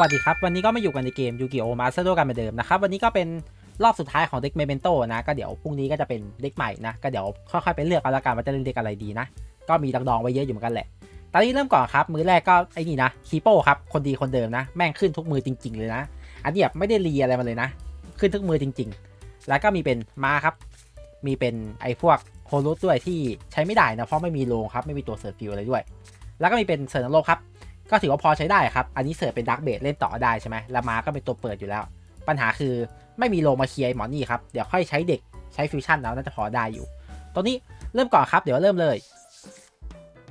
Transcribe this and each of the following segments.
วัสดีครับ วันนี้ก็มาอยู่กันในเกมยูกิโอมาสเตอร์กันเหมือนเดิมนะครับ วันนี้ก็เป็นรอบสุดท้ายของเด็กเมเมนโตนะ ก็เดี๋ยวพรุ่งนี้ก็จะเป็นเด็กใหม่นะ ก็เดี๋ยวค่อยๆไปเลือกกันละกันว่าจะเล่นเด็กอะไรดีนะ ก็มีดองๆไว้เยอะอยู่เหมือนกันแหละ ตอนนี้เริ่มก่อนครับ มือแรกก็ไอ้นี่นะคีโป้ครับ คนดีคนเดิมนะ แม่งขึ้นทุกมือจริง ๆ เลยนะ อันนี้แบบไม่ได้รีอะไรมาเลยนะ ขึ้นทุกมือจริง ๆ แล้วก็มีเป็นมาครับ มีเป็นไอ้พวกโฮลุสด้วยที่ใช้ไม่ได้นะ เพราะไม่มีโลงครับ ไม่มีตัวเสิร์ฟฟิวอะไรด้วย แล้วก็มีเป็นเสิร์ฟนรกครับ ก็ถือว่าพอใช้ได้ครับ อันนี้เสิร์ฟเป็นดักเบดเล่นต่อได้ใช่ไหมล้วมาก็เป็นตัวเปิดอยู่แล้ว ปัญหาคือไม่มีโลมาเคลียร์ไอหมอนี่ครับ เดี๋ยวค่อยใช้เด็กใช้ฟิวชั่นแล้วน่าจะพอได้อยู่ตัวนี้เริ่มก่อนครับ เดี๋ยวเริ่มเลย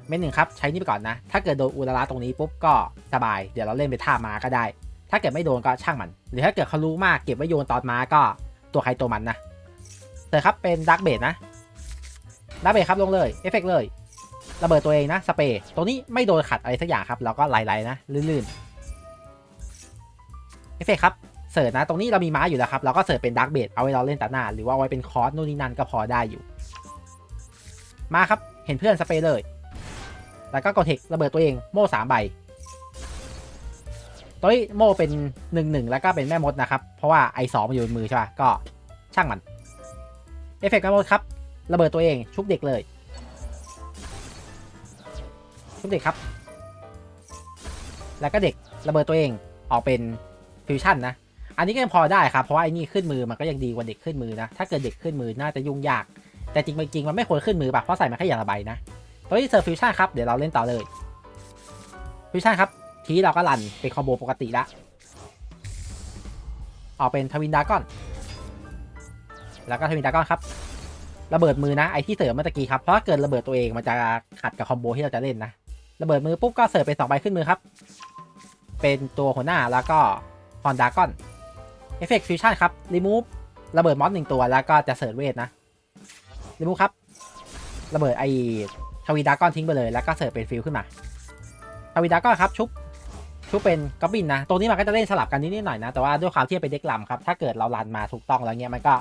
เมนหนึ่งครับ ใช้นี่ไปก่อนนะ ถ้าเกิดโดนอุลาระตรงนี้ปุ๊บก็สบาย เดี๋ยวเราเล่นไปท่ามาก็ได้ ถ้าเกิดไม่โดนก็ช่างมัน หรือถ้าเกิดเขารู้มากเก็บไว้โยนตอนมาก็ตัวใครตัวมันนะเสิร์ฟครับเป็นดักเบดนะดักเบดครับลงเลยเอฟเฟกเลย ระเบิดตัวเองนะสเปรย์ตรงนี้ไม่โดนขัดอะไรสักอย่างครับเราก็ไหลๆนะลื่นๆเอฟเฟกครับเสิร์ชนะตรงนี้เรามีม้าอยู่แล้วครับเราก็เสิร์ชเป็นดักเบดเอาไว้เราเล่นตัดหน้า หรือว่าเอาไว้เป็นคอร์สนู่นนี่นั่นก็พอได้อยู่ มาครับเห็นเพื่อนสเปรย์เลย แล้วก็กดเทคระเบิดตัวเองโม่สามใบตัวนี้โม่เป็นหนึ่งหนึ่งแล้วก็เป็นแม่มดนะครับ เพราะว่าไอสองมันอยู่บนมือใช่ป่ะก็ช่างมันเอฟเฟกต์แม่มดครับระเบิดตัวเองชุบเด็กเลยุบเด็กครับ แล้วก็เด็กระเบิดตัวเองออกเป็นฟิวชั่นนะ อันนี้ก็ยังพอได้ครับ เพราะว่าไอ้นี่ขึ้นมือมันก็ยังดีกว่าเด็กขึ้นมือนะ ถ้าเกิดเด็กขึ้นมือน่าจะยุ่งยาก แต่จริงๆจริงมันไม่ควรขึ้นมือปะเพราะใส่มาแค่อย่างละใบนะตัวที่เซอร์ฟิวชั่นครับ เดี๋ยวเราเล่นต่อเลย ฟิวชั่นครับ ทีเราก็รันเป็นคอมโบปกติละ ออกเป็นทวินดาก้อน แล้วก็ทวินดาก้อนครับ ระเบิดมือนะ ไอที่เสริมเมื่อกี้ครับ เพราะถ้าเกิดระเบิดตัวเองมันจะขัดกับคอมโบที่เราจะเล่นนะ ระเบิดมือปุ๊บก็เสิร์ฟเป็นสองใบขึ้นมือครับ เป็นตัวหัวหน้าแล้วก็ฮอนดากอนเอฟเฟกต์ฟิวชั่นครับรีมูฟระเบิดมอสหนึ่งตัวแล้วก็จะเสิร์ฟเวทนะรีมูฟครับ ระเบิดไอทวีดากอนทิ้งไปเลยแล้วก็เสิร์ฟเป็นฟิลขึ้นมาทวีดากอนครับชุบชุบเป็นก็บินนะตรงนี้มันก็จะเล่นสลับกันนิดหน่อยนะ แต่ว่าด้วยความที่เป็นเด็กลำครับ ถ้าเกิดเราลันมาถูกต้องแล้วเงี้ยมันก็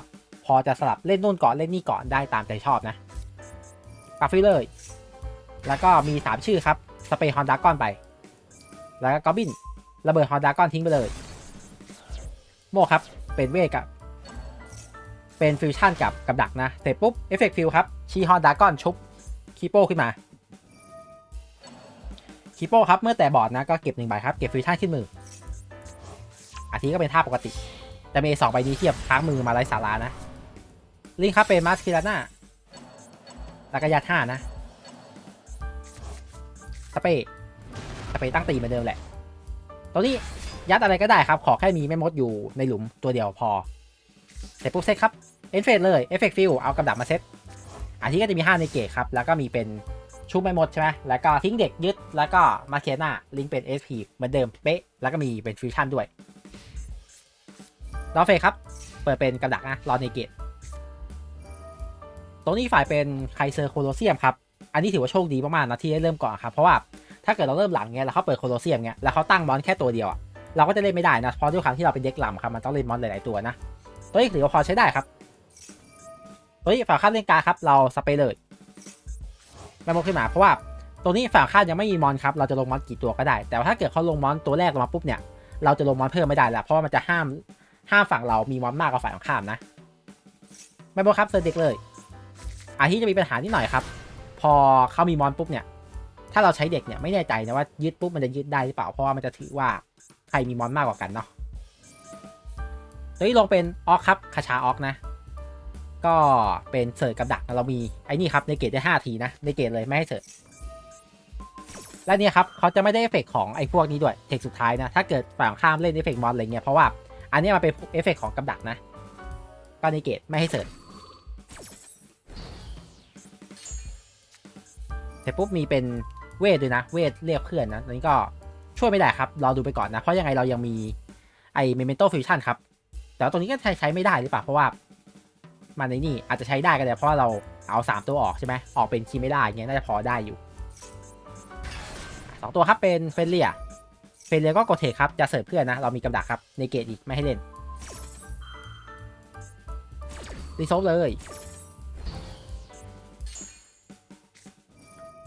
พอจะสลับเล่นนู่นก่อนเล่นนี่ก่อนได้ตามใจชอบนะปักฟิลเลย แล้วก็มี 3 ชื่อครับ สเปรย์ฮอนดากอนไป แล้วก็กอบบินระเบิดฮอนดากอนทิ้งไปเลย โมครับ เป็นเวทกับ เป็นฟิวชั่นกับกับดักนะ เสร็จปุ๊บ เอฟเฟกต์ฟิลครับ ชีฮอนดากอนชุบคีโป้ขึ้นมาคีโป้ครับ เมื่อแต่บอร์ดนะ ก็เก็บหนึ่งใบครับ เก็บฟิวชั่นขึ้นมือ อาทีก็เป็นท่าปกติ แต่มีสองใบนี้เทียบค้างมือมาไร้สาระนะ ลิงครับเป็นมาสคิราน่าแล้วก็ยาท่านะ สเปย์สเปย์ตั้งตีเหมือนเดิมแหละ ตัวนี้ยัดอะไรก็ได้ครับ ขอแค่มีแม่มดอยู่ในหลุมตัวเดียวพอ เสร็จปุ๊บเซตครับ เอนเฟดเลยเอฟเฟกต์ฟิลเอากำดับมาเซตอันที่ก็จะมี5ในเกตครับ แล้วก็มีเป็นชุบแม่มดใช่ไหมแล้วก็ทิ้งเด็กยึด แล้วก็มาเคียนาลิงเป็น SP เหมือนเดิมเป๊ะ แล้วก็มีเป็นฟิวชั่นด้วยรอเฟกครับ เปิดเป็นกำดักนะรอในเกตตรงนี้ฝ่ายเป็นไคเซอร์โคโลเซียมครับ อันนี้ถือว่าโชคดีมากๆนะที่ได้เริ่มก่อนครับเพราะว่าถ้าเกิดเราเริ่มหลังเงี้ยแล้วเขาเปิดโคโลเซียมเงี้ยแล้วเขาตั้งมอนแค่ตัวเดียวอะเราก็จะเล่นไม่ได้นะเพราะด้วยความที่เราเป็นเด็กลำครับมันต้องเล่นมอนหลายๆตัวนะตัวนี้ถือว่าพอใช้ได้ครับตัวนี้ฝั่งข้างเล่นการครับเราสเปรย์เลยไม่มองขึ้นมาเพราะว่าตัวนี้ฝั่งข้างยังไม่มีมอนครับเราจะลงมอนกี่ตัวก็ได้ แต่ว่าถ้าเกิดเขาลงมอนตัวแรกลงมาปุ๊บเนี่ยเราจะลงมอนเพิ่มไม่ได้แล้วเพราะว่ามันจะห้ามห้ามฝั่งเรามีมอนมากกว่าฝ่ายตรงข้ามนะไม่บอกครับเซอร์เด็กเลยอาที่จะมีปัญหานิดหน่อยครับ อเขามีมอนปุ๊บเนี่ย ถ้าเราใช้เด็กเนี่ยไม่แน่ใจนะว่ายึดปุ๊บมันจะยึดได้หรือเปล่าเพราะว่ามันจะถือว่าใครมีมอนมากกว่ากันเนาะตัวนี้ลงเป็นออกครับคาชาออกนะ ก็เป็นเสิร์ฟกับดักเรามีไอ้นี่ครับในเกตได้ 5 ทีนะในเกตเลยไม่ให้เสิร์ฟและเนี่ยครับเขาจะไม่ได้เอฟเฟกของไอ้พวกนี้ด้วยเทคสุดท้ายนะถ้าเกิดฝั่งข้ามเล่นเอฟเฟกมอนอะไรเงี้ยเพราะว่าอันนี้มันเป็นเอฟเฟกของกับดักนะก็ในเกตไม่ให้เสิร์ฟ เสร็จปุ๊บมีเป็นเวทด้วยนะ เวทเรียกเพื่อนนะอันนี้ก็ช่วยไม่ได้ครับรอดูไปก่อนนะ เพราะยังไงเรายังมีไอเมเมนโตฟิวชั่นครับ แต่ตรงนี้ก็ใช้ใช้ไม่ได้หรือเปล่า เพราะว่ามันในนี่อาจจะใช้ได้ก็ได้เพราะว่าเราเอา 3 ตัวออกใช่ไหมออกเป็นคีไม่ได้เงี้ยน่าจะพอได้อยู่สองตัวครับเป็นเฟนเลียเฟนเลียก็กดเทคครับ จะเสิร์ฟเพื่อนนะ เรามีกำดักครับ ในเกตอีกไม่ให้เล่นรีโซฟเลย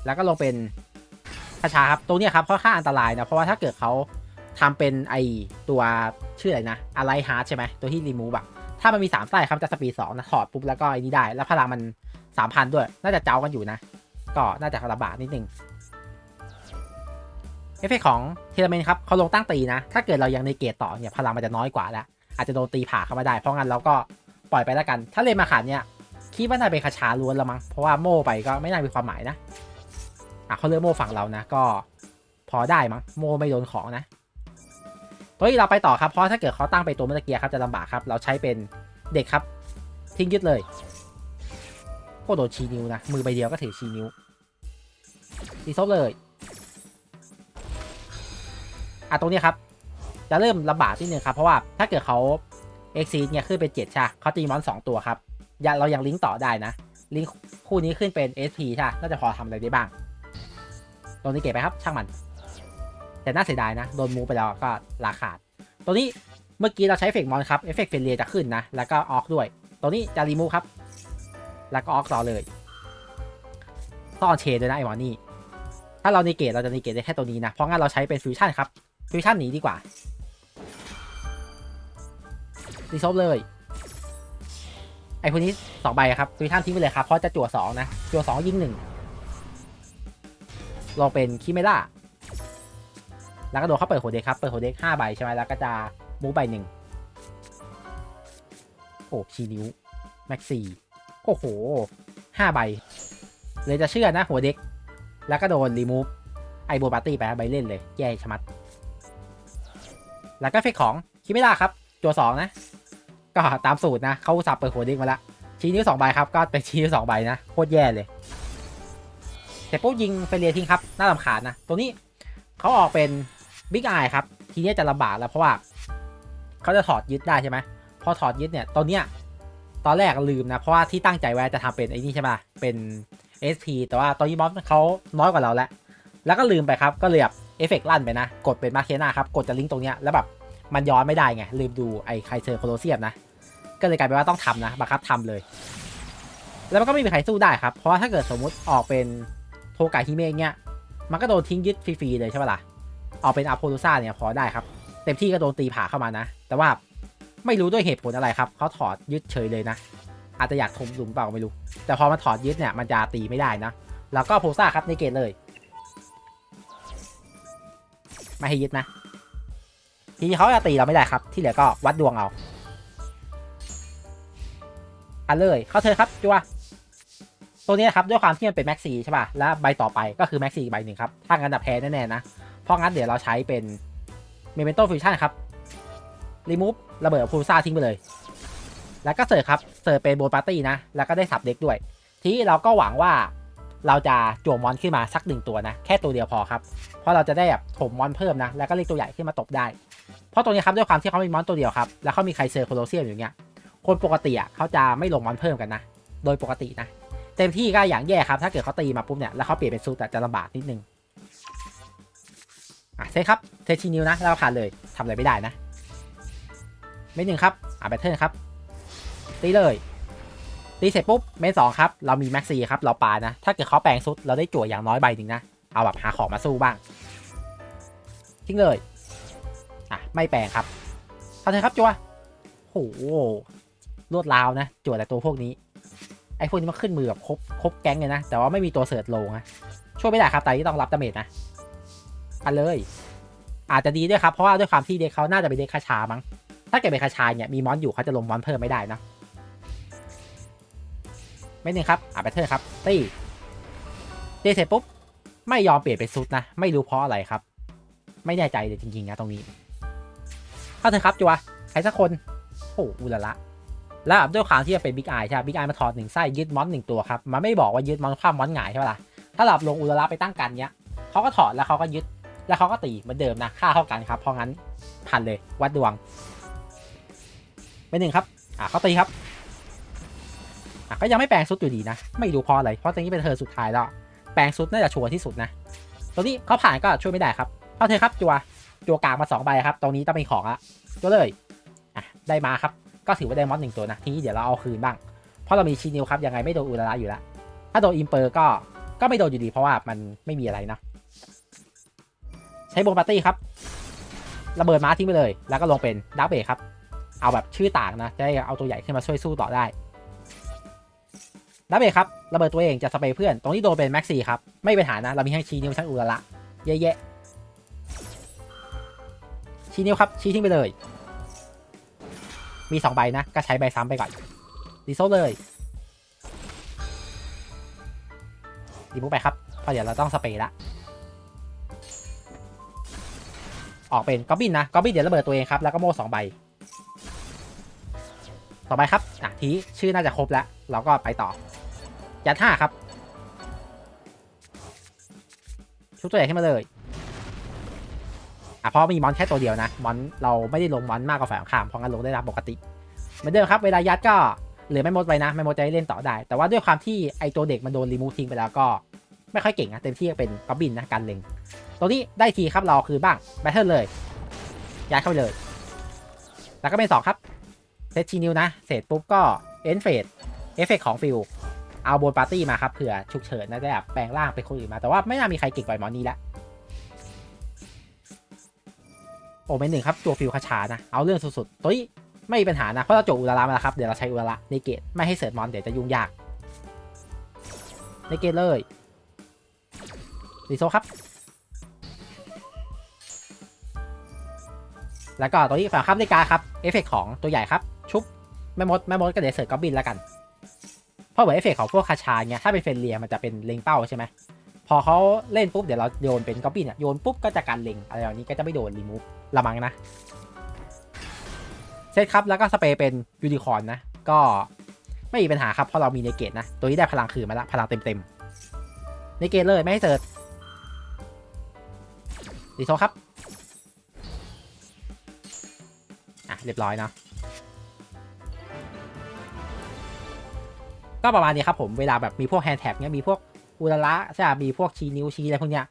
แล้วก็ลงเป็นคาชาครับ ตรงนี้ครับค่อนข้างอันตรายนะ เพราะว่าถ้าเกิดเขาทำเป็นไอตัวชื่ออะไรนะ อะไรฮาร์ดใช่ไหมตัวที่รีมูฟอะถ้ามันมีสามไส้ครับจะสปีดสองนะถอดปุ๊บแล้วก็ไอ้นี่ได้ แล้วพลังมันสามพันด้วย น่าจะเจ้ากันอยู่นะ ก็น่าจะลำบากนิดนึงเอฟเฟกของเทเลเมนครับเขาลงตั้งตีนะ ถ้าเกิดเรายังในเกตต่อเนี่ยพลังมันจะน้อยกว่าแล้ว อาจจะโดนตีผ่าเข้ามาได้ เพราะงั้นเราก็ปล่อยไปแล้วกัน ถ้าเลนมาขาดเนี่ยคิดว่าน่าเป็นคาชาล้วนละมั้ง เพราะว่าโม่ไปก็ไม่น่ามีความหมายนะ อะเขาเลือกโม่ฝั่งเรานะ ก็พอได้มั้งโม่ไม่โดนของนะตัวนี้เราไปต่อครับเพราะถ้าเกิดเขาตั้งไปตัวเมื่อกี้ครับจะลำบากครับ เราใช้เป็นเด็กครับ ทิ้งยึดเลยโคโดนชีนิ้วนะ มือใบเดียวก็ถือชีนิ้วตีซบเลยอะตรงนี้ครับ จะเริ่มลำบากนิดนึงครับ เพราะว่าถ้าเกิดเขาเอ็กซีเนี่ยขึ้นเป็นเจ็ดใช่เขาตีมอนสองตัวครับยเรายังลิงก์ต่อได้นะ ลิงก์คู่นี้ขึ้นเป็น SP ใช่น่าจะพอทำอะไรได้บ้าง ตรงนี้เก็บไปครับ ช่างมัน แต่น่าเสียดายนะ โดนมูไปแล้วก็ราขาด ตัวนี้เมื่อกี้เราใช้เอฟเฟกต์มอนครับ เอฟเฟกต์เฟรเลียจะขึ้นนะ แล้วก็ออกด้วย ตัวนี้จะรีมูครับ แล้วก็ออกต่อเลยต้องออนเชนด้วยนะไอหมอนี่ ถ้าเรานิเกตเราจะนิเกตได้แค่ตัวนี้นะ เพราะงั้นเราใช้เป็นฟิวชั่นครับฟิวชั่นหนีดีกว่ารีโซฟเลยไอพวกนี้สองใบครับฟิวชั่นทิ้งไปเลยครับเพราะจะจั่วสองนะจั่วสองยิงหนึ่ง ลองเป็นคิเมล่าแล้วก็โดนเขาเปิดโหเด็กครับ เปิดโหเด็กห้าใบใช่ไหมแล้วก็จะมูฟใบหนึ่งโอ้ชีนิ้ว แม็กซี่โอ้โหห้าใบ เลยจะเชื่อนะหัวเด็ก แล้วก็โดนรีมูฟไอโบปาร์ตี้ไปใบเล่นเลย แย่ชะมัด แล้วก็เฟกของคิไม่ได้ครับ ตัวสองนะ ก็ตามสูตรนะ เขาสับเปิดหัวเด็กมาละชี้นิ้วสองใบครับ ก็เป็นชี้นิ้วสองใบนะ โคตรแย่เลย เสร็จปุ๊บยิงเฟเรียทิ้งครับ น่าลำคาญนะ ตัวนี้เขาออกเป็นบิ๊กไอครับ ทีนี้จะลำบากแล้วเพราะว่าเขาจะถอดยึดได้ใช่ไหม พอถอดยึดเนี่ยตอนเนี้ยตอนแรกลืมนะ เพราะว่าที่ตั้งใจไว้จะทำเป็นไอ้นี่ใช่ไหมเป็น SP แต่ว่าตอนนี้มอสเขาน้อยกว่าเราแล้ว แล้วก็ลืมไปครับ ก็เลยแบบเอฟเฟกต์ลั่นไปนะ กดเป็นมาเคนาครับ กดจะลิงก์ตรงเนี้ยแล้วแบบมันย้อนไม่ได้ไง ลืมดูไอ้ไคเซอร์โคโลเซียมนะ ก็เลยกลายเป็นว่าต้องทำนะ บังคับทำเลย แล้วมันก็ไม่มีใครสู้ได้ครับ เพราะว่าถ้าเกิดสมมุติออกเป็น โทกาฮิเมะเนี้ย มันก็โดนทิ้งยึดฟรีๆเลยใช่ปะล่ะออกเป็นอาโพลูซ่าเนี่ยพอได้ครับ เต็มที่ก็โดนตีผ่าเข้ามานะ แต่ว่าไม่รู้ด้วยเหตุผลอะไรครับ เขาถอดยึดเฉยเลยนะ อาจจะอยากทมหลุมเปล่าไม่รู้ แต่พอมันถอดยึดเนี่ยมันจะตีไม่ได้นะ แล้วก็โพซ่าครับในเกตเลย ไม่ให้ยึดนะ ทีนี้เขาจะตีเราไม่ได้ครับ ที่เหลือก็วัดดวงเอาอันเลย เข้าเธอครับจัว ตัวนี้นครับด้วยความที่มันเป็นแม็กซีใช่ป่ะ แล้วใบต่อไปก็คือแม็กซีใบหนึ่งครับ ถ้างั้นจะแพ้แน่ๆนะ เพราะงั้นเดี๋ยวเราใช้เป็นเมเมนโตฟิวชั่นครับรีมูฟระเบิดพูซ่าทิ้งไปเลย แล้วก็เสิร์ฟครับ เสิร์ฟเป็นโบนปาร์ตี้นะ แล้วก็ได้สับเด็กด้วย ทีนี้เราก็หวังว่าเราจะจั่วมอนขึ้นมาสักหนึ่งตัวนะ แค่ตัวเดียวพอครับ เพราะเราจะได้แบบถมมอนเพิ่มนะ แล้วก็เรียกตัวใหญ่ขึ้นมาตบได้ เพราะตัวนี้ครับด้วยความที่เขามีมอนตัวเดียวครับ แล้วเขามีไคเซอร์โคโลเซียมอย่างเงี้ย คนปกติอะเขาจะไม่ลงมอนเพิ่มกันนะ โดยปกตินะ เต็มที่ก็อย่างแย่ครับ ถ้าเกิดเขาตีมาปุ๊บเนี่ยแล้วเขาเปลี่ยนเป็นซูตจะลำบากนิดนึงอะเซครับเทชินิวนะแล้วผ่านเลยทำอะไรไม่ได้นะไม่หนึ่งครับอะแบตเทิลครับ ตีเลย ตีเสร็จปุ๊บเมนสองครับเรามีแม็กซีครับเราปานะ ถ้าเกิดเขาแปลงซุดเราได้จั่วอย่างน้อยใบหนึ่งนะ เอาแบบหาของมาสู้บ้าง ทิ้งเลย อะไม่แปลงครับเอาเถอะครับจั่วโหรวดราวนะจั่วแต่ตัวพวกนี้ ไอ้พวกนี้มันขึ้นมือแบบครบครบแก๊งเลยนะ แต่ว่าไม่มีตัวเสิร์ชโลนะช่วยไม่ได้ครับแต่ที่ต้องรับดาเมจนะอันเลย อาจจะดีด้วยครับ เพราะว่าด้วยความที่เด็กเขาน่าจะเป็นเด็กคาชามั้งถ้าเกิดเป็นคาชาเนี่ยมีมอนอยู่เขาจะลงมอนเพิ่มไม่ได้นะไม่นึงครับอ่าแบตเทอร์ครับตีตีเสร็จปุ๊บไม่ยอมเปลี่ยนเป็นซุดนะ ไม่รู้เพราะอะไรครับ ไม่แน่ใจเลยจริงๆนะตรงนี้เข้าเถอะครับจัวใครสักคนโอ้อุลละ แล้วด้วยความที่จะเป็นบิ๊กไอใช่ไหมบิ๊กไอมาถอดหนึ่งไส้ยึดมอนหนึ่งตัวครับมันไม่บอกว่ายึดมอนความมอนหงายใช่ไหมล่ะถ้าหลับลงอุลละไปตั้งกันเนี้ยเขาก็ถอดแล้วเขาก็ยึดแล้วเขาก็ตีเหมือนเดิมนะค่าเท่ากันครับเพราะงั้นพันเลยวัดดวงไปหนึ่งครับอ่าเขาตีครับอะก็ยังไม่แปลงซุดอยู่ดีนะ ไม่รู้พราะอะไรเพราะตรงนี้เป็นเธอสุดท้ายแล้วแปลงซุดน่าจะชัวร์ที่สุดนะตรงนี้เขาผ่านก็ช่วยไม่ได้ครับเข้าเธอครับจัวจัวกลางมาสองใบครับตรงนี้ต้องเป็นของละจัวเลยอะได้มาครับ ก็ถือว่าได้มอสหนึ่งตัวนะทีนี้เดี๋ยวเราเอาคืนบ้าง เพราะเรามีชินิวครับยังไงไม่โดนอุลาระอยู่แล้ว ถ้าโดนอิมเปอร์ก็ก็ไม่โดนอยู่ดีเพราะว่ามันไม่มีอะไรนะใช้โบนปาร์ตี้ครับระเบิดม้าทิ้งไปเลย แล้วก็ลงเป็นดักเบรครับ เอาแบบชื่อต่างนะ จะได้เอาตัวใหญ่ขึ้นมาช่วยสู้ต่อได้ดักเบรครับ ระเบิดตัวเองจะสเปรย์เพื่อน ตรงที่โดนเป็นแม็กซี่ครับ ไม่เป็นปัญหานะ เรามีทั้งชีนิวทั้งอุระละเยอะๆชีนิวครับ ชี้ทิ้งไปเลย มีสองใบนะ ก็ใช้ใบซ้ำไปก่อนดีโซเลยดีมุกไปครับเพราะเดี๋ยวเราต้องสเปรย์ละออกเป็นกอบบินนะกอบบินเดี๋ยวระเบิดตัวเองครับ แล้วก็โม่สองใบ ต่อไปครับ อะทีชื่อน่าจะครบแล้ว เราก็ไปต่อ ยัดห้าครับ ชุดตัวใหญ่ขึ้นมาเลย เพราะมีมอนแค่ตัวเดียวนะมอนเราไม่ได้ลงมอนมากกว่าฝ่ายข้ามเพราะงั้นลงได้รับปกติเหมือนเดิมครับเวลายัดก็เหลือไม่หมดไปนะ ไม่หมดจะได้เล่นต่อได้ แต่ว่าด้วยความที่ไอตัวเด็กมันโดนรีมูฟทิ้งไปแล้วก็ไม่ค่อยเก่งนะเต็มที่เป็นกอบบินนะการเล็งตรงนี้ได้ทีครับเราคือบ้างแบทเทิลเลยย้ายเข้าไปเลย แล้วก็เป็นสองครับเซตชีนิวนะ เสร็จปุ๊บก็เอนเฟดเอฟเฟกของฟิลเอาบนปาร์ตี้มาครับเผื่อฉุกเฉินนะได้แบบแปลงร่างเป็นคนอื่นมาแต่ว่าไม่น่ามีใครเก่งกว่ามอนี้แล้ว โอเมนหนึ่งครับตัวฟิลคาชานะเอาเรื่องสุดๆตัวนี้ไม่มีปัญหานะเพราะเราโจอุลารามาแล้วครับเดี๋ยวเราใช้อุลาระในเกตไม่ให้เสิร์ชมอนเดี๋ยวจะยุ่งยากในเกตเลยรีโซครับ แล้วก็ตัวนี้ฝั่งข้ามนกาครับเอฟเฟกของตัวใหญ่ครับ ชุบแม่มดแม่มดก็เดี๋ยวเสิร์ฟก็บินแล้วกัน เพราะเหมือนเอฟเฟกของพวกคาชาเนี่ยถ้าเป็นเฟรนเลียมันจะเป็นเล็งเป้าใช่ไหม พอเขาเล่นปุ๊บเดี๋ยวเราโยนเป็นก็บินอะโยนปุ๊บก็จะการเล็งอะไรแบบนี้ก็จะไม่โดนรีมูฟละมังนะเซตครับแล้วก็สเปรย์เป็นยูนิคอร์นนะก็ไม่มีปัญหาครับเพราะเรามีในเกตนะตัวนี้ได้พลังคืนมาละพลังเต็มๆในเกตเลยไม่ให้เสิร์ฟดีโซครับอะเรียบร้อยเนาะก็ประมาณนี้ครับผมเวลาแบบมีพวกแฮนด์แท็บเนี้ยมีพวก อุระละใช่ไหมมีพวกชี้นิ้วชี้อะไรพวกเนี้ย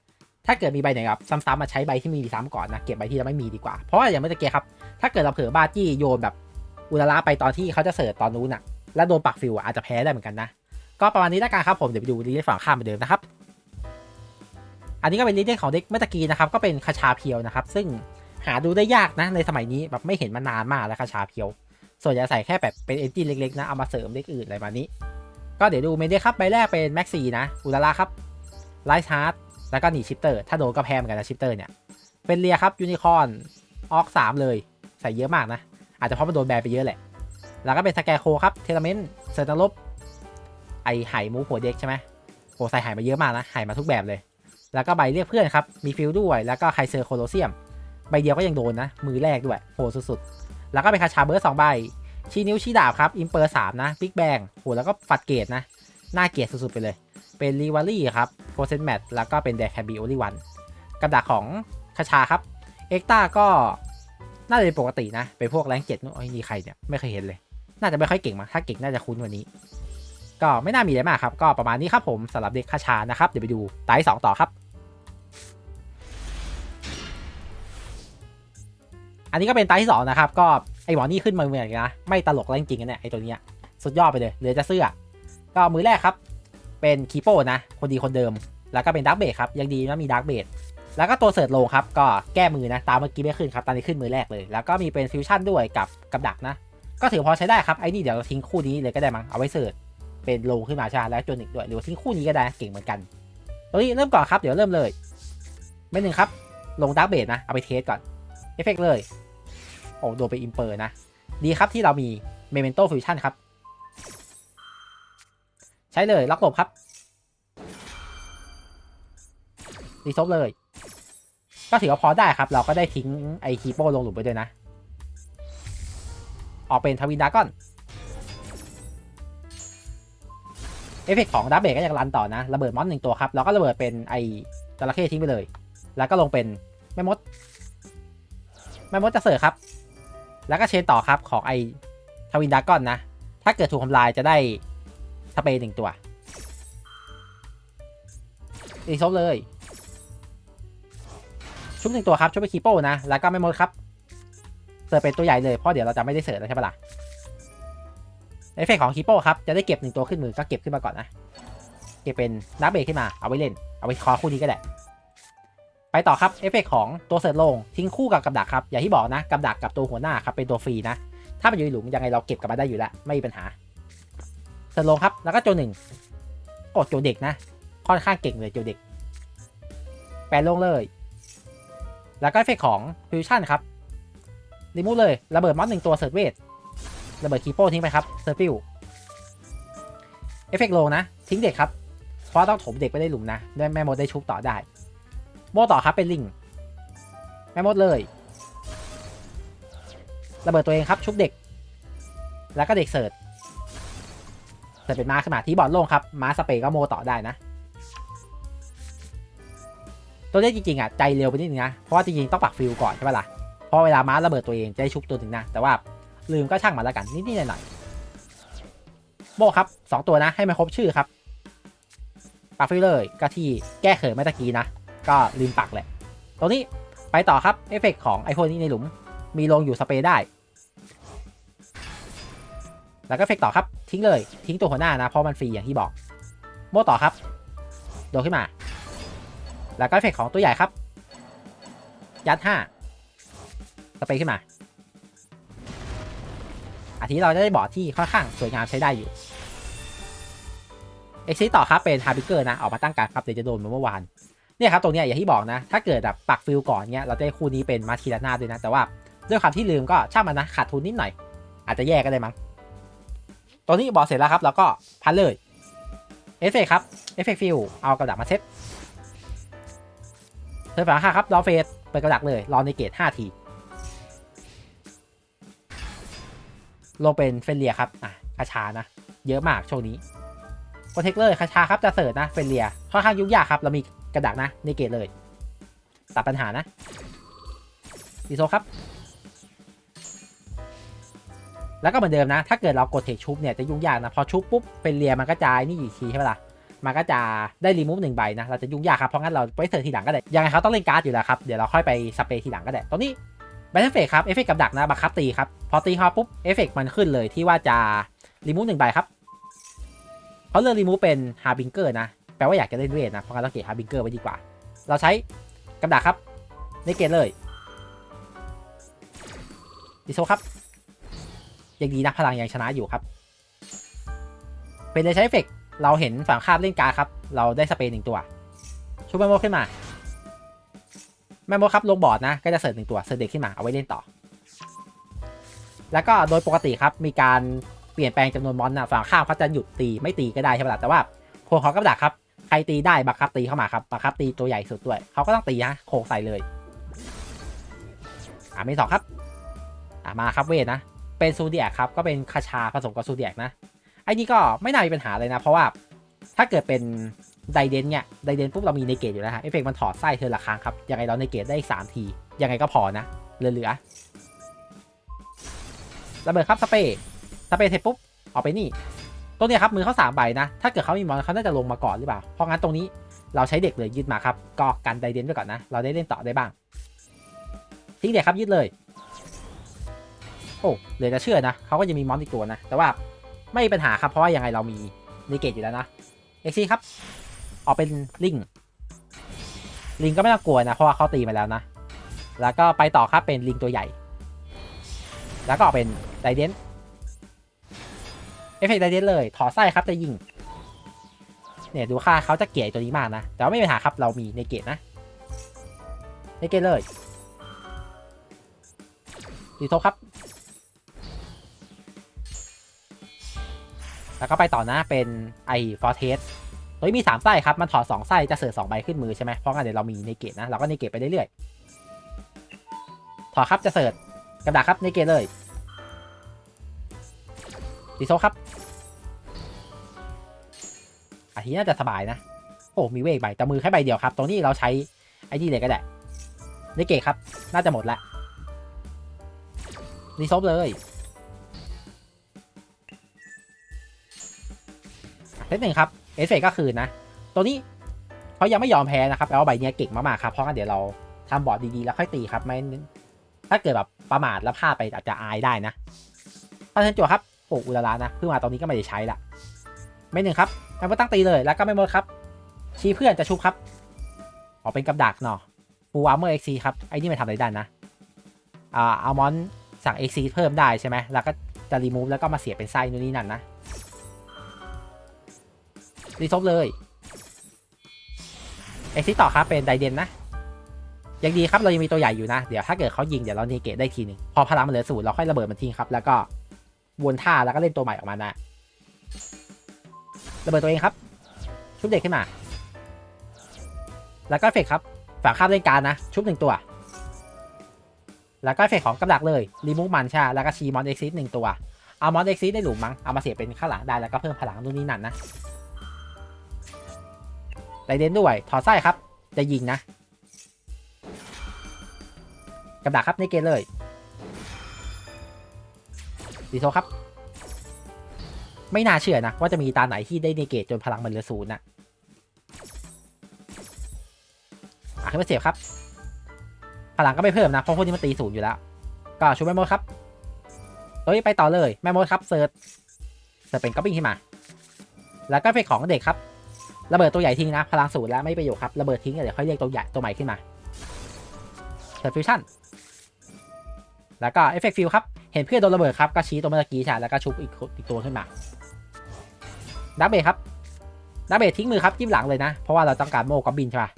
ถ้าเกิดมีใบไหนครับซ้ำๆมาใช้ใบที่มีซ้ำก่อนนะเก็บใบที่เราไม่มีดีกว่าเพราะว่าอย่างเมื่อกี้ครับถ้าเกิดเราเผลอบ้าจี้โยนแบบอุระละไปตอนที่เขาจะเสิร์ฟตอนนู้นอะแล้วโดนปักฟิวอาจจะแพ้ได้เหมือนกันนะก็ประมาณนี้แล้วกันครับผมเดี๋ยวไปดูรีเลย์ฝั่งข้ามเหมือนเดิมนะครับอันนี้ก็เป็นรีเลย์ของเด็กเมื่อตะกี้นะครับก็เป็นคาชาเพียวนะครับซึ่งหาดูได้ยากนะในสมัยนี้แบบไม่เห็นมานานมากแล้วคาชาเพียว ส่วนใหญ่ใส่แค่แบบเป็นเอนจินเล็กๆนะเอามาเสริมเด็กอื่นอะไรมานี้ ก็เดี๋ยวดูเมนเดครับใบแรกเป็นแม็กซีนะ อุลาราครับไลท์ชาร์ดแล้วก็หนีชิปเตอร์ ถ้าโดนก็แพ้เหมือนกันนะชิปเตอร์เนี่ย เป็นเรียครับยูนิคอนออกสามเลย ใส่เยอะมากนะ อาจจะเพราะมันโดนแบนไปเยอะแหละ แล้วก็เป็นสแกโคครับ เทเลเมนเซอร์ตลบไอไห่มูหัวเด็กใช่ไหมโหใส่ไห่มาเยอะมากนะไห่มาทุกแบบเลย แล้วก็ใบเรียกเพื่อนครับ มีฟิลด้วย แล้วก็ไคเซอร์โคโลเซียม ใบเดียวก็ยังโดนนะ มือแรกด้วย โหสุดๆ แล้วก็เป็นคาชาเบิร์สองใบ ชี้นิ้วชี้ดาบครับ อิมเปอร์สามนะบิ๊กแบงโหแล้วก็ฟัดเกตนะ หน้าเกตสุดๆ ไปเลย เป็นรีวารี่ครับโฟเซนแมทแล้วก็เป็นแดกแคบีโอลิวันกับดักของคาชาครับ เอ็กตาก็น่าจะเป็นปกตินะ เป็นพวกแรงเจ็ดนู่นไอ้นี่ใครเนี่ย ไม่เคยเห็นเลย น่าจะไม่ค่อยเก่งมั้งถ้าเก่งน่าจะคุ้นกวันนี้ ก็ไม่น่ามีอะไรมากครับ ก็ประมาณนี้ครับผมสำหรับเด็กคาชานะครับ เดี๋ยวไปดูไตสองต่อครับ อันนี้ก็เป็นไตที่สองนะครับ ก็ ไอหมอนี่ขึ้นมาเหมือนกันนะไม่ตลกแล้วจริงๆนะเนี่ยไอตัวเนี้ยสุดยอดไปเลยเหลือจะเสื้อ ก็มือแรกครับ เป็นคีโปนะ คนดีคนเดิม แล้วก็เป็นดักเบดครับ ยังดีนะมีดักเบดแล้วก็ตัวเสิร์ตโลครับ ก็แก้มือนะ ตามเมื่อกี้ไม่ขึ้นครับ ตอนนี้ขึ้นมือแรกเลย แล้วก็มีเป็นฟิวชั่นด้วยกับกับดักนะ ก็ถือพอใช้ได้ครับ ไอ้นี่เดี๋ยวเราทิ้งคู่นี้เลยก็ได้มั้ง เอาไว้เสิร์ตเป็นโลขึ้นมาใช่แล้วจนอีกด้วย หรือว่าทิ้งคู่นี้ก็ได้ เก่งเหมือนกันตัวนี้เริ่มก่อนครับ เดี๋ยวเริ่มเลยไม่หนึ่งครับ ลงดักเบดนะ เอาไปเทสก่อน เอฟเฟกเลย โอ้โดนไปอิมเปอร์นะ ดีครับที่เรามีเมเมนโตฟิวชั่นครับ ใช้เลยล็อกหลบครับรีซบเลย ก็ถือว่าพอได้ครับ เราก็ได้ทิ้งไอคีโปลงหลุมไปด้วยนะ ออกเป็นทวินดาก้อนเอฟเฟกของดับเบลก็ยังรันต่อนะ ระเบิดมอนหนึ่งตัวครับ แล้วก็ระเบิดเป็นไอจระเข้ทิ้งไปเลย แล้วก็ลงเป็นแม่มด แม่มดจะเสิร์ฟครับ แล้วก็เชนต่อครับของไอทวินดาก้อนนะ ถ้าเกิดถูกทำลายจะได้สเปรย์หนึ่งตัวรีซบเลย ชุบหนึ่งตัวครับ ชุบไปคีโป้นะ แล้วก็ไม่หมดครับ เสิร์ฟเป็นตัวใหญ่เลย เพราะเดี๋ยวเราจะไม่ได้เสิร์ฟแล้วใช่ปะล่ะเอฟเฟกของคีโป้ครับ จะได้เก็บหนึ่งตัวขึ้นมือก็เก็บขึ้นมาก่อนนะ เก็บเป็นดับเบรขึ้นมา เอาไว้เล่น เอาไว้คอคู่นี้ก็ได้ ไปต่อครับเอฟเฟกต์ของตัวเสิร์ตลงทิ้งคู่กับกับดักครับอย่างที่บอกนะกับดักกับตัวหัวหน้าครับเป็นตัวฟรีนะ ถ้ามันอยู่ในหลุมยังไงเราเก็บกลับมาได้อยู่แล้วไม่มีปัญหาเสิร์ตลงครับแล้วก็โจหนึ่งกดโจเด็กนะ ค่อนข้างเก่งเลยโจเด็ก แปลลงเลย แล้วก็เอฟเฟกต์ของฟิวชั่นครับรีมูฟเลยระเบิดมอสหนึ่งตัวเสิร์ตเวทระเบิดคีโป้ทิ้งไปครับเซอร์ฟิลเอฟเฟกต์ลงนะ ทิ้งเด็กครับ เพราะต้องถมเด็กไปได้หลุมนะได้แม่มดได้ชุบต่อได้ ม่ต่อครับเป็นลิงแม่มดเลยระเบิดตัวเองครับชุบเด็ก แล้วก็เด็กเสิร์ตเสิร์ตเป็นม้าขนมาที่บอร์ดโล่งครับม้าสเปรย์ก็โมต่อได้นะ ตัวนี้จริงๆอะใจเร็วไปนิดนึงนะเพราะว่าจริงๆต้องปักฟิลก่อนใช่ปะล่ะเพราะเวลาม้าระเบิดตัวเองจะได้ชุบตัวหนึ่งนะ แต่ว่าลืมก็ช่างมันแล้วกันนิดๆหน่อยๆโมครับสองตัวนะให้มันครบชื่อครับปักฟิลเลยก็ที่แก้เขินเมื่อตะกี้นะ ก็ลืมปักแหละ ตรงนี้ไปต่อครับ เอฟเฟกของไอพวกนี้ในหลุม มีลงอยู่สเปรย์ได้ แล้วก็เฟกต่อครับ ทิ้งเลย ทิ้งตัวหัวหน้านะ เพราะมันฟรีอย่างที่บอก โม่ต่อครับ โดดขึ้นมา แล้วก็เฟกของตัวใหญ่ครับ ยัดห้าสเปรย์ขึ้นมาอาทีนี้เราจะได้บอร์ดที่ค่อนข้างสวยงามใช้ได้อยู่เอ็กซิต่อครับเป็นฮาร์บิเกอร์นะ ออกมาตั้งการครับเดี๋ยวจะโดนเหมือนเมื่อวาน เนี่ยครับตรงเนี้ยอย่างที่บอกนะ ถ้าเกิดแบบปักฟิลก่อนเนี้ยเราได้คู่นี้เป็นมาทีละหน้าด้วยนะแต่ว่าด้วยความที่ลืมก็ช่างมันนะขาดทุนนิดหน่อย อาจจะแยกก็ได้มั้งตัวนี้บอกเสร็จแล้วครับ แล้วก็พันเลยเอฟเฟกครับเอฟเฟกฟิลเอากระดาษมาเซตเธอฝาค่ะครับรอเฟสเปิดกระดักเลยรอในเกต5ทีลงเป็นเฟนเลียครับอะคาชานะ เยอะมากช่วงนี้โปรเทคเลยคาชาครับจะเสิร์ชนะเฟนเลียค่อนข้างยุ่งยากครับเรามี ระดักนะในเกตเลยตัดปัญหานะดีโซครับ แล้วก็เหมือนเดิมนะ ถ้าเกิดเรากดเทคชุบเนี่ยจะยุ่งยากนะ พอชุบปุ๊บเป็นเรียมันก็จะนี่อีกทีใช่ไหมล่ะมันก็จะได้รีมูฟหนึ่งใบนะ เราจะยุ่งยากครับ เพราะงั้นเราไปเสิร์ทีหลังก็ได้ ยังไงเขาต้องเล่นการ์ดอยู่แล้วครับ เดี๋ยวเราค่อยไปสเปรย์ทีหลังก็ได้ ตอนนี้แบทเทิลเฟกครับ เอฟเฟกกับดักนะ บังคับตีครับ พอตีเขาปุ๊บ เอฟเฟกมันขึ้นเลยที่ว่าจะรีมูฟหนึ่งใบครับ เขาเลือกรีมูฟเป็นฮาร์บิงเกอร์นะ แปลว่าอยากจะเล่นเวทนะ เพราะงั้นเราเก็บฮาร์บิงเกอร์ไว้ดีกว่า เราใช้กับดักครับในเกตเลยดิโซครับ ยังดีนะพลังยังชนะอยู่ครับ เป็นเลยใช้เอฟเฟกเราเห็นฝั่งข้ามเล่นการครับ เราได้สเปนหนึ่งตัวชูแมมโมขึ้นมา แมมโมครับลงบอร์ดนะ ก็จะเสิร์ฟหนึ่งตัวเสิร์ฟเด็กขึ้นมาเอาไว้เล่นต่อ แล้วก็โดยปกติครับมีการเปลี่ยนแปลงจำนวนมอนนะฝั่งข้ามเขาจะหยุดตีไม่ตีก็ได้ใช่ไหมล่ะแต่ว่าโคขอกับดักครับ ใครตีได้บังคับตีเข้ามาครับบังคับตีตัวใหญ่สุดด้วยเขาก็ต้องตีนะโคงใส่เลยอ่าไม่สองครับอ่ามาครับเวทนะ เป็นซูเดียครับก็เป็นคาชาผสมกับซูเดียนะไอ้นี่ก็ไม่น่ามีปัญหาเลยนะ เพราะว่าถ้าเกิดเป็นไดเดนเนี่ยไดเดนปุ๊บเรามีในเกตอยู่แล้วฮะเอฟเฟกมันถอดไส้เธอละครั้งครับ ยังไงเราในเกตได้อีกสามที ยังไงก็พอนะ เหลือๆระเบิดครับสเปรย์สเปรย์เสร็จปุ๊บออกไปนี่ ตรงนี้ครับมือเขาสามใบนะ ถ้าเกิดเขามีมอนเขาน่าจะลงมาก่อนหรือเปล่า เพราะงั้นตรงนี้เราใช้เด็กเลยยืดมาครับ ก็กันไดเดนไว้ก่อนนะ เราได้เล่นต่อได้บ้าง ทิ้งเด็กครับยืดเลย โอ้เหลือจะเชื่อนะเขาก็ยังมีมอนอีกตัวนะ แต่ว่าไม่มีปัญหาครับ เพราะว่ายังไงเรามีในเกตอยู่แล้วนะ เอ็กซี่ครับ ออกเป็นลิง ลิงก็ไม่ต้องกลัวนะ เพราะว่าเขาตีมาแล้วนะ แล้วก็ไปต่อครับเป็นลิงตัวใหญ่ แล้วก็ออกเป็นไดเดน เอฟเฟกต์ไดเดเลย ถอดไส้ครับจะยิง เนี่ยดูค่าเขาจะเกลียดตัวนี้มากนะ แต่ว่าไม่มีปัญหาครับเรามีในเกตนะ ในเกตเลยดีโทครับ แล้วก็ไปต่อนะเป็นไอฟอร์เทสตัวนี้มี 3 ไส้ครับ มันถอด2ไส้จะเสิร์ฟ2ใบขึ้นมือใช่ไหมเพราะงั้นเดี๋ยวเรามีในเกตนะ เราก็ในเกตไปเรื่อยๆ ถอดครับจะเสิร์ฟกระดาษครับในเกตเลย ดีโซครับอาทีน่าจะสบายนะ โอ้ มีเวกใบแต่มือแค่ใบเดียวครับ ตรงนี้เราใช้ไอ้นี่เลยก็ได้ในเกครับ น่าจะหมดละดีโซเลยเซตหนึ่งครับ เอฟเฟกก็คือนะ ตัวนี้เขายังไม่ยอมแพ้นะครับแปลว่าใบเนี้ยเก่งมากๆครับ เพราะงั้นเดี๋ยวเราทำบอร์ดดีๆ แล้วค่อยตีครับ ไม่ ถ้าเกิดแบบประมาทแล้วพลาดไปอาจจะอายได้นะพันเทนจั่วครับ โอ้อุลาลานะเพิ่งมาตอนนี้ก็ไม่ได้ใช้ละไม่หนึ่งครับไม่ตั้งตีเลยแล้วก็ไม่หมดครับ ชี้เพื่อนจะชุบครับออกเป็นกับดักเนาะฟูอาร์เมอร์เอ็กซีครับไอ้นี่มันทำอะไรได้นะอ่าอัลมอนสั่งเอ็กซีเพิ่มได้ใช่ไหมแล้วก็จะรีมูฟแล้วก็มาเสียเป็นไส้นู่นนี่นั่นนะรีซบเลยเอ็กซีต่อครับเป็นไดเดนนะยังดีครับเรายังมีตัวใหญ่อยู่นะ เดี๋ยวถ้าเกิดเขายิงเดี๋ยวเราเนเกตได้ทีหนึ่งพอพลังมันเหลือศูนย์เราค่อยระเบิดมันทิ้งครับ แล้วก็ วนท่าแล้วก็เล่นตัวใหม่ออกมานะระเบิดตัวเองครับ ชุบเด็กขึ้นมา แล้วก็เฟกครับฝังข้ามเล่นการนะ ชุบหนึ่งตัว แล้วก็เฟกของกำลักเลยรีมูฟมันใช่แล้วก็ชีมอนเอ็กซิสหนึ่งตัวเอามอนเอ็กซิสได้หลุมมั้งเอามาเสียเป็นข้างหลังได้แล้วก็เพิ่มพลังนู่นนี่นั่นนะไรเดนด้วยถอดไส้ครับ จะยิงนะกับดักครับในเกมเลยีโซครับ ไม่น่าเชื่อนะ ว่าจะมีตาไหนที่ได้เนเกตจนพลังมันเหลือศูนย์นะอะขึ้นมาเสียบครับ พลังก็ไม่เพิ่มนะ เพราะพวกนี้มันตีศูนย์อยู่แล้ว ก็ชูแม่มดครับเอ้ไปต่อเลย แม่มดครับเซิร์ชเซิร์ชเป็นก็ปิ้งขึ้นมา แล้วก็เฟกของเด็กครับ ระเบิดตัวใหญ่ทิ้งนะ พลังศูนย์แล้วไม่ประโยชน์ครับ ระเบิดทิ้งเดี๋ยวค่อยเรียกตัวใหญ่ตัวใหม่ขึ้นมาเซิร์ฟฟิวชั่น แล้วก็เอฟเฟกต์ฟิลครับ เห็นเพื่อนโดนระเบิดครับ ก็ชี้ตัวเมื่อกี้ใช่แล้วก็ชุบอีกอีกตัวขึ้นมาดับเบลครับดับเบลทิ้งมือครับจิ้มหลังเลยนะ เพราะว่าเราต้องการโม่กับบินใช่ปะ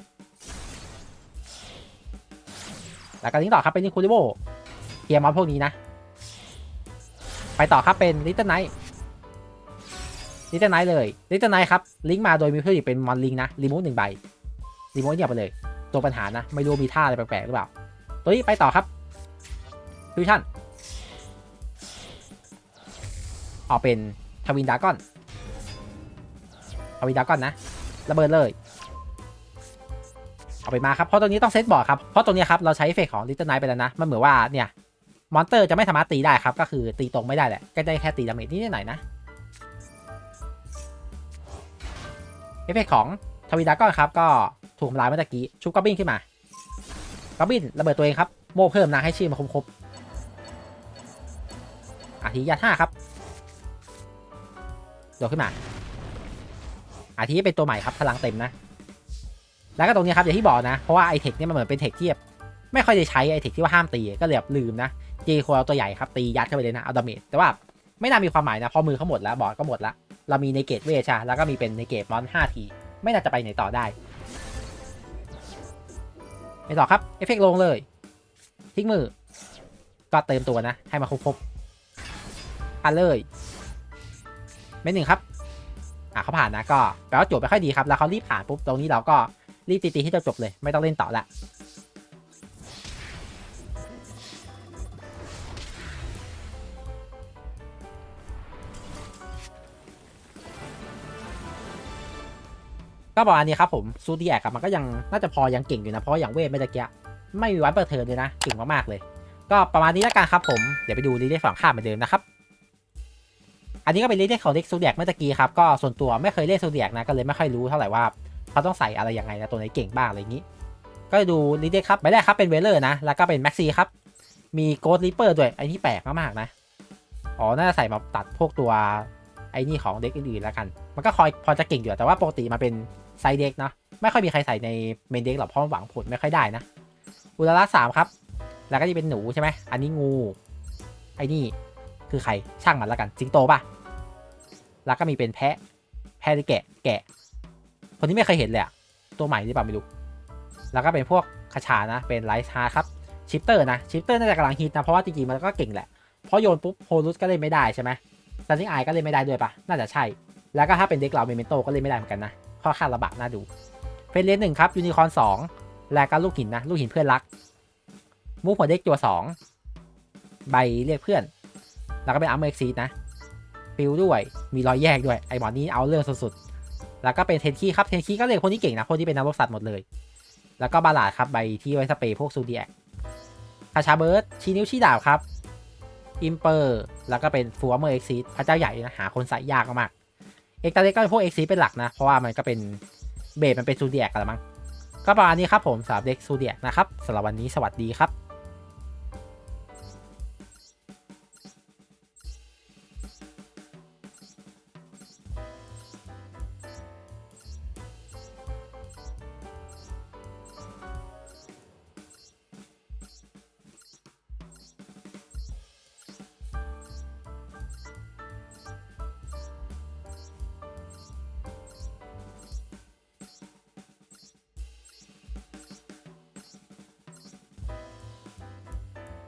แล้วก็ทิ้งต่อครับเป็นนิคูลิโบเทียมมาพวกนี้นะ ไปต่อครับเป็นลิตเติ้ลไนท์ลิตเติ้ลไนท์เลยลิตเติ้ลไนท์ครับ ลิงก์มาโดยมีเพื่อนอีกเป็นมอนลิงนะรีโมทหนึ่งใบรีโมทเนี่ยไปเลย ตัวปัญหานะ ไม่รู้มีท่าอะไรแปลกๆหรือเปล่า ตัวนี้ไปต่อครับ ฟิวชั่นออกเป็นทวินดากอนทวินดากอนนะระเบิดเลยเอาไปมาครับเพราะตัวนี้ต้องเซตบอร์ดครับเพราะตัวนี้ครับเราใช้เอฟเฟกของลิตเติ้ลไนท์ไปแล้วนะมันเหมือนว่าเนี่ยมอนเตอร์จะไม่สามารถตีได้ครับ ก็คือตีตรงไม่ได้แหละก็ได้แค่ตีดาเมจนิดหน่อยนะเอฟเฟกของทวินดากอนครับ ก็ถูกทำลายเมื่อกี้ชุบกอบบินขึ้นมากอบบินระเบิดตัวเองครับโม่เพิ่มนะให้ชื่อมาครบ อาทิยาท่าครับโดดขึ้นมาอาทิเป็นตัวใหม่ครับพลังเต็มนะ แล้วก็ตรงนี้ครับอย่างที่บอกนะ เพราะว่าไอเทคเนี่ยมันเหมือนเป็นเทคที่แบไม่ค่อยได้ใช้ไอเทคที่ว่าห้ามตีก็เลยแบบลืมนะเจโคเอาตัวใหญ่ครับตียัดเข้าไปเลยนะเอาดาเมจแต่ว่าไม่น่ามีความหมายนะเพอมือเขาหมดแล้วบอร์ดก็หมดแล้วเรามีในเกตเวชาแล้วก็มีเป็นในเกตมอน5ทีไม่น่าจะไปไหนต่อได้ไปต่อครับเอฟเฟกลงเลย ทิ้งมือ ก็เติมตัวนะ ให้มาครบๆ อันเลยเม็ดหนึ่งครับอะเขาผ่านนะก็แปลว่าโจทย์ไม่ค่อยดีครับ แล้วเขารีบผ่านปุ๊บตรงนี้เราก็รีบตีๆให้จบเลย ไม่ต้องเล่นต่อละก็ประมาณนี้ครับผมซูดีแอกมันก็ยังน่าจะพอยังเก่งอยู่นะเพราะอย่างเวทไม่ตะเกียไม่มีวันเปิดเทิร์นเลยนะเก่งมากๆเลย ก็ประมาณนี้แล้วกันครับผมเดี๋ยวไปดูรีเดฝั่งข้ามเหมือนเดิมนะครับ อันนี้ก็เป็นเรีเของเด็กซูเดียกเมื่อกี้ครับก็ส่วนตัวไม่เคยเล่นซูเดียกนะก็เลยไม่ค่อยรู้เท่าไหร่ว่าเขาต้องใส่อะไรยังไงนะตัวไหนเก่งบ้างอะไรอย่างนี้ ก็ดูรีเดครับไม่ได้ครับเป็นเวเลอร์นะ แล้วก็เป็นแม็กซี่ครับ มีโกดลิปเปอร์ด้วยไอ้นี่แปลกมากๆนะ อ๋อ น่าจะใส่มาตัดพวกตัวไอ้นี่ของเด็กอื่นๆแล้วกัน มันก็คอยพอจะเก่งอยู่แต่ว่าปกติมาเป็นไซเด็กเนาะไม่ค่อยมีใครใส่ในเมนเด็กหรอกเพราะหวังผลไม่ค่อยได้นะอุลาระสามครับ แล้วก็จะเป็นหนูใช่ไหมอันนี้งู ไอ้นี่คือใครช่างมันแล้วกันสิงโตป่ะ แล้วก็มีเป็นแพะ แพะหรือแกะ แกะ คนที่ไม่เคยเห็นเลยอะตัวใหม่หรือเปล่าไม่รู้ แล้วก็เป็นพวกคาชานะ เป็นไลท์ฮาร์ครับ ชิปเตอร์นะ ชิปเตอร์น่าจะกำลังฮิตนะ เพราะว่าจริงๆมันก็เก่งแหละ เพราะโยนปุ๊บโฮลุสก็เล่นไม่ได้ใช่ไหมซันนี่ไอก็เล่นไม่ได้ด้วยปะน่าจะใช่ แล้วก็ถ้าเป็นเด็กเราเมเมนโตก็เล่นไม่ได้เหมือนกันนะข้อค่าระบาดน่าดูเฟนเลนหนึ่งครับยูนิคอร์นสองแล้วก็ลูกหินนะ ลูกหินเพื่อนรักมูฟหัวเด็กตัวสองใบเรียกเพื่อน แล้วก็เป็นอาร์มเอ็กซีนะ ฟิลด้วย มีรอยแยกด้วย ไอหมอนี้เอาเรื่องสุดๆ แล้วก็เป็นเทนคีครับ เทนคีก็เลยคนที่เก่งนะ คนที่เป็นนักรบสัตว์หมดเลย แล้วก็บาลาดครับใบที่ไว้สเปรย์พวกซูดีแอคคาชาเบิร์ดชีนิ้วชี้ดาบครับอิมเปอร์แล้วก็เป็นฟูอาร์เมอร์เอ็กซีพระเจ้าใหญ่นะหาคนใส่ยากมากเอกตาเล็กก็เป็นพวกเอ็กซีเป็นหลักนะ เพราะว่ามันก็เป็นเบสมันเป็นซูดีแอคกันละมั้งก็ประมาณนี้ครับผมสำหรับเด็กซูเดียกนะครับสำหรับวันนี้สวัสดีครับ